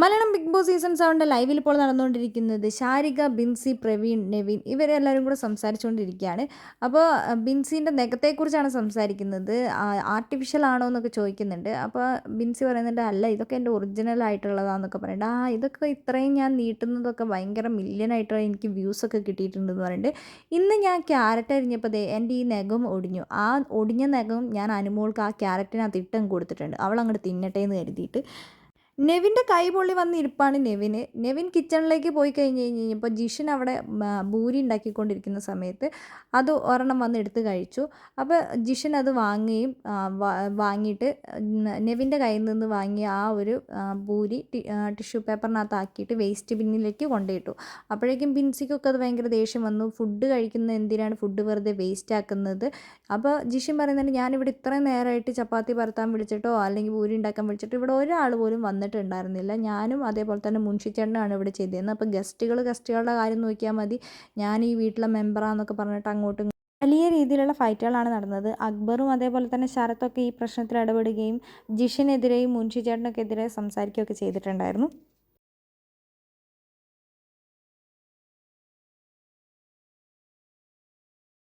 Malayalam big Boss season സെവന്റെ ലൈവിൽ ഇപ്പോൾ നടന്നുകൊണ്ടിരിക്കുന്നത് ശാരിക ബിൻസി പ്രവീൺ നെവിൻ ഇവരെല്ലാവരും കൂടെ സംസാരിച്ചുകൊണ്ടിരിക്കുകയാണ്. അപ്പോൾ ബിൻസിന്റെ നെഗത്തെക്കുറിച്ചാണ് സംസാരിക്കുന്നത്. ആർട്ടിഫിഷ്യൽ ആണോ എന്നൊക്കെ ചോദിക്കുന്നുണ്ട്. അപ്പോൾ ബിൻസി പറയുന്നുണ്ട് അല്ല ഇതൊക്കെ എന്റെ ഒറിജിനൽ ആയിട്ടുള്ളതാണെന്നൊക്കെ പറയുന്നുണ്ട്. ആ ഇതൊക്കെ ഇത്രയും ഞാൻ നീട്ടുന്നതൊക്കെ ഭയങ്കര മില്യൺ ആയിട്ടുള്ള എനിക്ക് വ്യൂസൊക്കെ കിട്ടിയിട്ടുണ്ടെന്ന് പറയുന്നുണ്ട്. ഇന്ന് ഞാൻ ക്യാരറ്റ് അരിഞ്ഞപ്പോൾ എന്റെ ഈ നഖം ഒടിഞ്ഞു. ആ ഒടിഞ്ഞ നഖം ഞാൻ അനുമോൾക്ക് ആ ക്യാരറ്റിനകത്ത് ഇട്ടം കൊടുത്തിട്ടുണ്ട്. അവൾ അങ്ങോട്ട് തിന്നട്ടെ എന്ന് കരുതിയിട്ട്. നെവിന്റെ കൈ പൊള്ളി വന്ന് ഇരിപ്പാണ് നെവിന്. നെവിൻ കിച്ചണിലേക്ക് പോയി കഴിഞ്ഞ് കഴിഞ്ഞ് കഴിഞ്ഞപ്പോൾ ജിഷൻ അവിടെ ഭൂരി ഉണ്ടാക്കിക്കൊണ്ടിരിക്കുന്ന സമയത്ത് അത് ഒരെണ്ണം വന്ന് എടുത്ത് കഴിച്ചു. അപ്പോൾ ജിഷൻ അത് വാങ്ങുകയും വാങ്ങിയിട്ട് നെവിന്റെ കയ്യിൽ നിന്ന് വാങ്ങിയ ആ ഒരു ഭൂരി ടിഷ്യൂ പേപ്പറിനകത്ത് ആക്കിയിട്ട് വേസ്റ്റ് ബിന്നിലേക്ക് കൊണ്ടുപോയിട്ടു അപ്പോഴേക്കും ബിൻസിക്കൊക്കെ അത് ഭയങ്കര ദേഷ്യം വന്നു. ഫുഡ് കഴിക്കുന്ന എന്തിനാണ്? ഫുഡ് വെറുതെ വേസ്റ്റ് ആക്കുന്നത്. അപ്പോൾ ജിഷൻ പറയുന്നുണ്ട് ഞാനിവിടെ ഇത്രയും നേരമായിട്ട് ചപ്പാത്തി പരത്താൻ വിളിച്ചിട്ടോ അല്ലെങ്കിൽ ഭൂരി ഉണ്ടാക്കാൻ വിളിച്ചിട്ടോ ഇവിടെ ഒരാൾ പോലും വന്നിട്ട് വന്നിട്ടുണ്ടായിരുന്നില്ല ഞാനും അതേപോലെ തന്നെ മുൻഷിച്ചേട്ടനാണ് ഇവിടെ ചെയ്തിരുന്നത് അപ്പോൾ ഗസ്റ്റുകൾ ഗസ്റ്റുകളുടെ കാര്യം നോക്കിയാൽ മതി. ഞാൻ ഈ വീട്ടിലെ മെമ്പറാന്നൊക്കെ പറഞ്ഞിട്ട് അങ്ങോട്ടും വലിയ രീതിയിലുള്ള ഫൈറ്റുകളാണ് നടന്നത്. അക്ബറും അതേപോലെ തന്നെ ശരത്തൊക്കെ ഈ പ്രശ്നത്തിൽ ഇടപെടുകയും ജിഷിനെതിരെയും മുൻഷി ചേട്ടനൊക്കെതിരെ സംസാരിക്കുകയൊക്കെ ചെയ്തിട്ടുണ്ടായിരുന്നു.